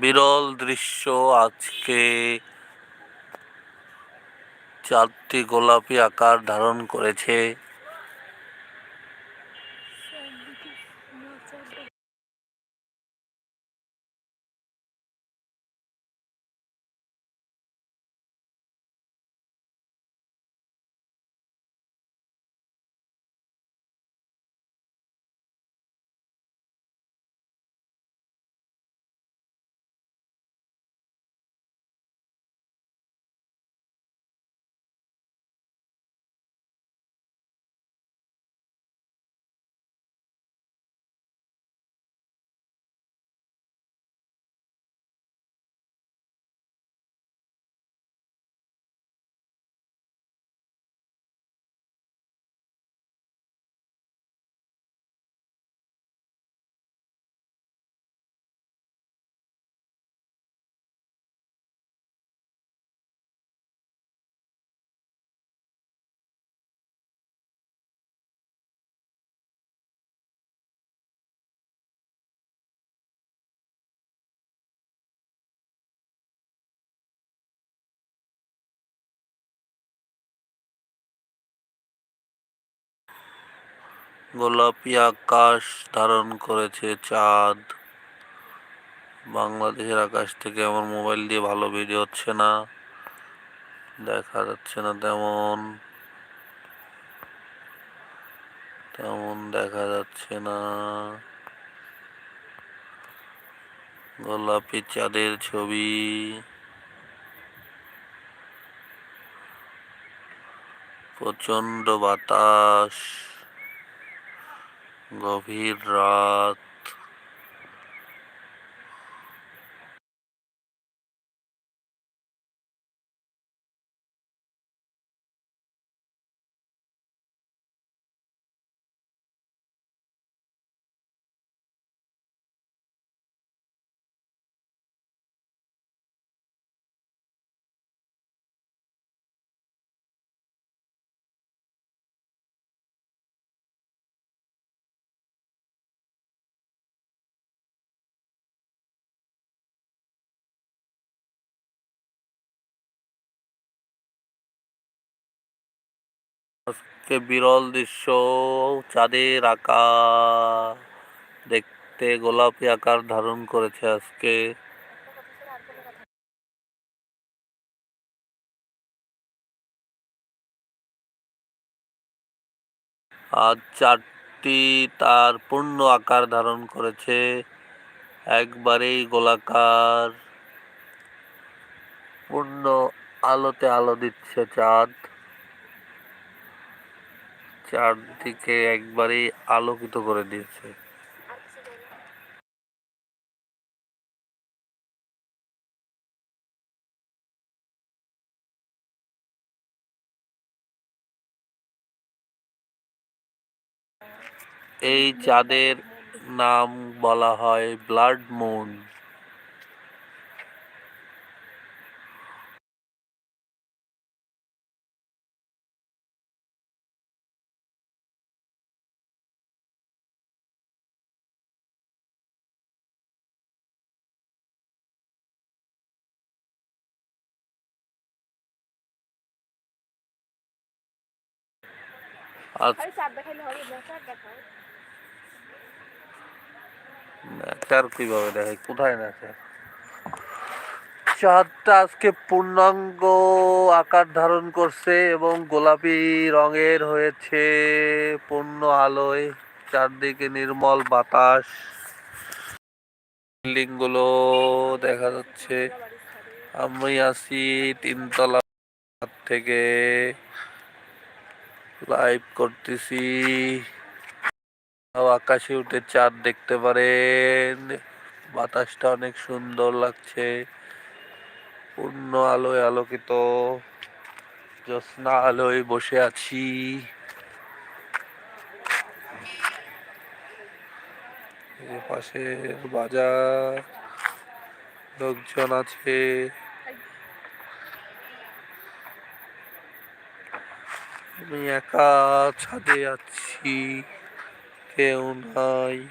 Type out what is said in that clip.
বিরল দৃশ্য আজকে চারটি গোলাপি আকার ধারণ করেছে। গোলাপি আকাশ ধারণ করেছে চাঁদ। বাংলাদেশের আকাশ থেকে আমার মোবাইল দিয়ে ভালো ভিডিও হচ্ছে না। দেখা যাচ্ছে না তেমন। তেমন দেখা যাচ্ছে না। গোলাপি চাঁদের ছবি। প্রচণ্ড বাতাস। গভীর রাত। আজকে বিরল দৃশ্য, চাঁদের আকার দেখতে গোলাপি আকার ধারণ করেছে আজকে। আজ চারটি তার পূর্ণ আকার ধারণ করেছে। একবারেই গোলাকার। পূর্ণ আলোতে আলো দিচ্ছে চাঁদ। চারদিকে একবারেই আলোকিত করে দিয়েছে। এই চাঁদের নাম বলা হয় ব্লাড মুন। আরে কীভাবে কোথায় না চাঁদটা আজকে পূর্ণাঙ্গ আকার ধারণ করছে এবং গোলাপি রঙের হয়েছে পূর্ণ আলোয় চারদিকে নির্মল বাতাস। বিল্ডিংগুলো দেখা যাচ্ছে। আমি আছি তিনতলা থেকে। লাইভ করতেছি। আকাশে উঠে চাঁদ দেখতে পারেন। বাতাসটা অনেক সুন্দর লাগছে। পূর্ণ আলোয় আলোকিত। জ্যোৎস্না আলোয় বসে আছি। পাশের বাজার, লোকজন আছে। আমি একা ছাদে আছি কেউ নাই।